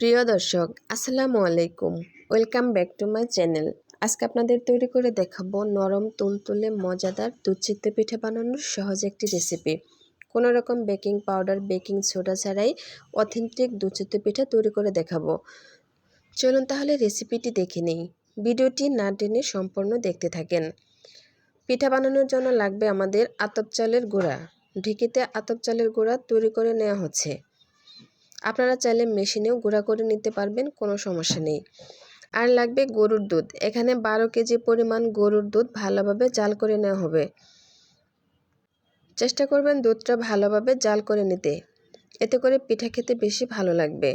প্রিয় দর্শক, আসসালামু আলাইকুম। Welcome back to my channel. আজকে আপনাদের তৈরি করে দেখাবো নরম, তুলতুলে, মজাদার দুধ চিত্তে পিঠা বানানোর সহজ একটি রেসিপি কোনো রকম বেকিং পাউডার বেকিং সোডা ছাড়াই অথেন্টিক দুধ চিত্তে পিঠা তৈরি করে দেখাবো। চলুন তাহলে রেসিপিটি দেখে নেই। ভিডিওটি না টেনে সম্পূর্ণ দেখতে থাকেন। পিঠা বানানোর জন্য লাগবে আমাদের আতপ চালের গুঁড়া। ঢেকিতে আতপ চালের গুঁড়া তৈরি করে নেওয়া হচ্ছে। আপনারা চাইলে মেশিনেও গুঁড়া করে নিতে পারবেন, কোনো সমস্যা নেই। আর লাগবে গরুর দুধ। এখানে বারো কেজি পরিমাণ গরুর দুধ ভালোভাবে জাল করে নেওয়া হবে। চেষ্টা করবেন দুধটা ভালোভাবে জাল করে নিতে। এতে করে পিঠা খেতে বেশি ভালো লাগবে।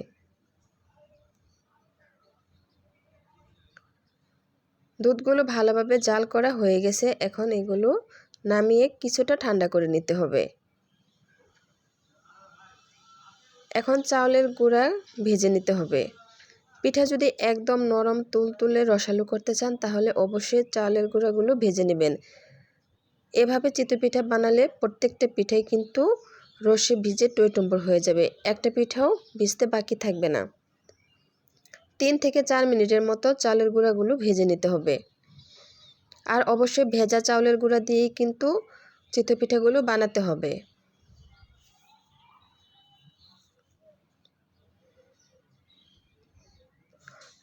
দুধগুলো ভালোভাবে জাল করা হয়ে গেছে। এখন এগুলো নামিয়ে কিছুটা ঠান্ডা করে নিতে হবে। এখন চাউলের গুঁড়া ভেজে নিতে হবে। পিঠা যদি একদম নরম তুলতুলে রসালো করতে চান, তাহলে অবশ্যই চাউলের গুঁড়াগুলো ভেজে নেবেন। এভাবে চিতই পিঠা বানালে প্রত্যেকটা পিঠাই কিন্তু রসে ভিজে টইটম্বর হয়ে যাবে, একটা পিঠাও ভিজতে বাকি থাকবে না। তিন থেকে চার মিনিটের মতো চালের গুঁড়াগুলো ভেজে নিতে হবে। আর অবশ্যই ভেজা চাউলের গুঁড়া দিয়েই কিন্তু চিতই পিঠাগুলো বানাতে হবে।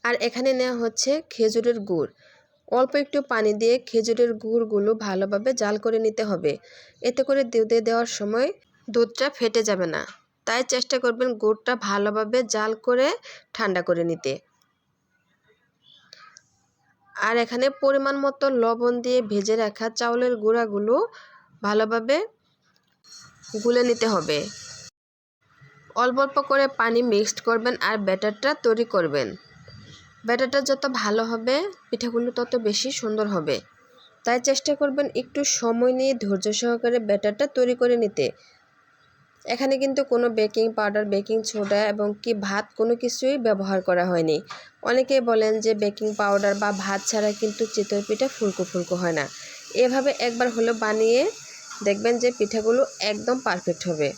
আর এখানে নেওয়া হচ্ছে খেজুরের গুড়। অল্প একটু পানি দিয়ে খেজুরের গুড়গুলো ভালোভাবে জাল করে নিতে হবে। এতে করে দুধে দেওয়ার সময় দুধটা ফেটে যাবে না। তাই চেষ্টা করবেন গুড়টা ভালোভাবে জাল করে ঠান্ডা করে নিতে। আর এখানে পরিমাণ মতো লবণ দিয়ে ভেজে রাখা চাউলের গুঁড়াগুলো ভালোভাবে গুলে নিতে হবে। অল্প অল্প করে পানি মিক্সড করবেন আর ব্যাটারটা তৈরি করবেন। ব্যাটারটা যত ভালো হবে, পিঠাগুলো তত বেশি সুন্দর হবে। তাই চেষ্টা করবেন একটু সময় নিয়ে ধৈর্য সহকারে ব্যাটারটা তৈরি করে নিতে। এখানে কিন্তু কোনো বেকিং পাউডার, বেকিং সোডা এবং কি ভাত কোনো কিছুই ব্যবহার করা হয়নি। অনেকেই বলেন যে বেকিং পাউডার বা ভাত ছাড়া কিন্তু চিতই পিঠা ফুলকো ফুলকো হয় না। এভাবে একবার হলো বানিয়ে দেখবেন যে পিঠাগুলো একদম পারফেক্ট হবে।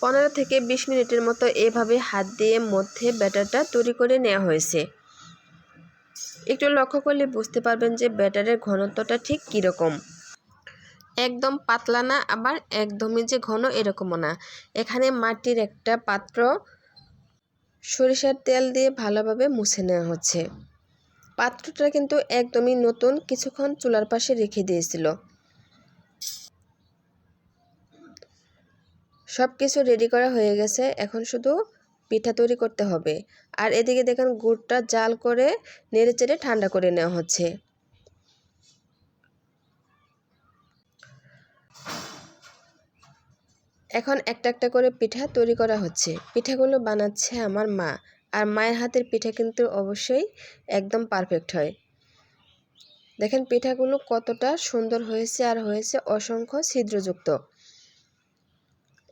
পনেরো থেকে বিশ মিনিটের মতো এভাবে হাত দিয়ে মধ্যে ব্যাটারটা তৈরি করে নেওয়া হয়েছে। একটু লক্ষ্য করলে বুঝতে পারবেন যে ব্যাটারের ঘনত্বটা ঠিক কীরকম। একদম পাতলা না, আবার একদমই যে ঘন এরকমও না। এখানে মাটির একটা পাত্র সরিষার তেল দিয়ে ভালোভাবে মুছে নেওয়া হচ্ছে। পাত্রটা কিন্তু একদমই নতুন, কিছুক্ষণ চুলার পাশে রেখে দিয়েছিল। সব কিছু রেডি করা হয়ে গেছে। এখন শুধু পিঠা তৈরি করতে হবে। আর এদিকে দেখেন গুড়টা জাল করে নেড়ে চেড়ে ঠান্ডা করে নেওয়া হচ্ছে। এখন একটা একটা করে পিঠা তৈরি করা হচ্ছে। পিঠাগুলো বানাচ্ছে আমার মা। আর মায়ের হাতের পিঠা কিন্তু অবশ্যই একদম পারফেক্ট হয়। দেখেন পিঠাগুলো কতটা সুন্দর হয়েছে আর হয়েছে অসংখ্য ছিদ্রযুক্ত।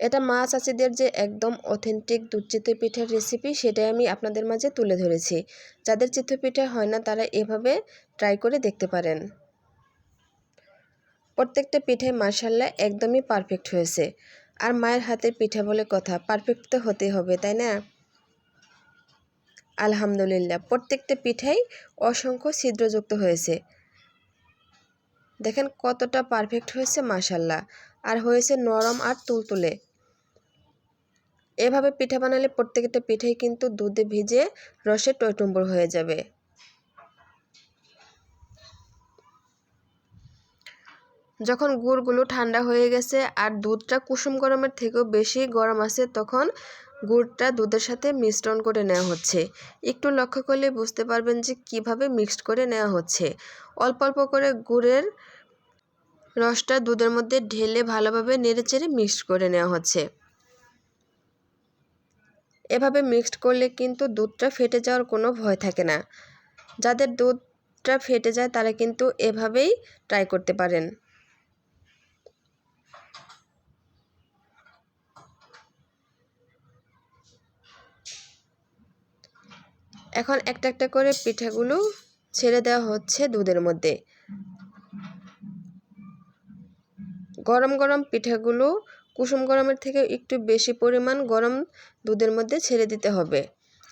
এটা মা চাচিদের যে একদম অথেন্টিক দুধ চিতই পিঠার রেসিপি সেটাই আমি আপনাদের মাঝে তুলে ধরেছি। যাদের চিতই পিঠা হয় না, তারা এভাবে ট্রাই করে দেখতে পারেন। প্রত্যেকটা পিঠাই মার্শাল্লা একদমই পারফেক্ট হয়েছে। আর মায়ের হাতের পিঠা বলে কথা পারফেক্ট তো হতে হবে, তাই না? আলহামদুলিল্লাহ, প্রত্যেকটা পিঠাই অসংখ্য ছিদ্রযুক্ত হয়েছে। দেখেন কতটা পারফেক্ট হয়েছে মাসাল্লাহ আর হয়েছে নরম আর তুলতুলে। এভাবে পিঠা বানালে প্রত্যেকটা পিঠাই কিন্তু দুধে ভিজে রসে টইটুম্বর হয়ে যাবে। যখন গুড়গুলো ঠান্ডা হয়ে গেছে আর দুধটা কুসুম গরমের থেকেও বেশি গরম আছে, তখন গুড়টা দুধের সাথে মিশ্রণ করে নেওয়া হচ্ছে। একটু লক্ষ্য করলে বুঝতে পারবেন যে কীভাবে মিক্সড করে নেওয়া হচ্ছে। অল্প অল্প করে গুড়ের রসটা দুধের মধ্যে ঢেলে ভালোভাবে নেড়েচেড়ে মিক্সড করে নেওয়া হচ্ছে। এভাবে মিক্সড করলে কিন্তু দুধটা ফেটে যাওয়ার কোনো ভয় থাকে না। যাদের দুধটা ফেটে যায় তারা কিন্তু এভাবেই ট্রাই করতে পারেন। এখন একটা একটা করে পিঠাগুলো ছেড়ে দেওয়া হচ্ছে দুধের মধ্যে। গরম গরম পিঠাগুলো কুসুম গরমের থেকে একটু বেশি পরিমাণ গরম দুধের মধ্যে ছেড়ে দিতে হবে।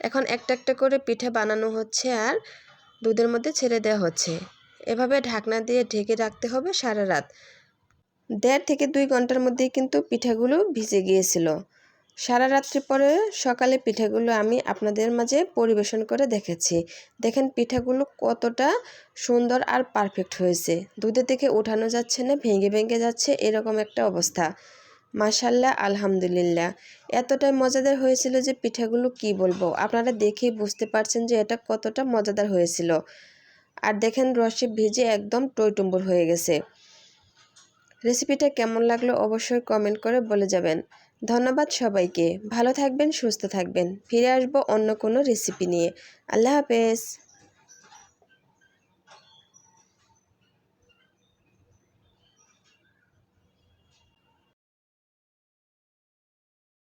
এখন একটা একটা করে পিঠা বানানো হচ্ছে আর দুধের মধ্যে ছেড়ে দেওয়া হচ্ছে। এভাবে ঢাকনা দিয়ে ঢেকে রাখতে হবে সারা রাত। দেড় থেকে দুই ঘণ্টার মধ্যেই কিন্তু পিঠাগুলো ভিজে গিয়েছিল। সারা রাত্রি পরে সকালে পিঠাগুলো আমি আপনাদের মাঝে পরিবেশন করে দেখেছি। দেখেন পিঠাগুলো কতটা সুন্দর আর পারফেক্ট হয়েছে। দুধে থেকে ওঠানো যাচ্ছে না, ভেঙে ভেঙে যাচ্ছে, এরকম একটা অবস্থা। মাশাল্লাহ, আলহামদুলিল্লাহ। এতটাই মজাদার হয়েছিল যে পিঠাগুলো কি বলব? আপনারা দেখেই বুঝতে পারছেন যে এটা কতটা মজাদার হয়েছিল। আর দেখেন, রসে ভিজে একদম টইটুম্বুর হয়ে গেছে। রেসিপিটা কেমন লাগল অবশ্যই কমেন্ট করে বলে যাবেন। ধন্যবাদ সবাইকে। ভালো থাকবেন, সুস্থ থাকবেন। ফিরে আসব অন্য কোনো রেসিপি নিয়ে। আল্লাহ হাফেজ।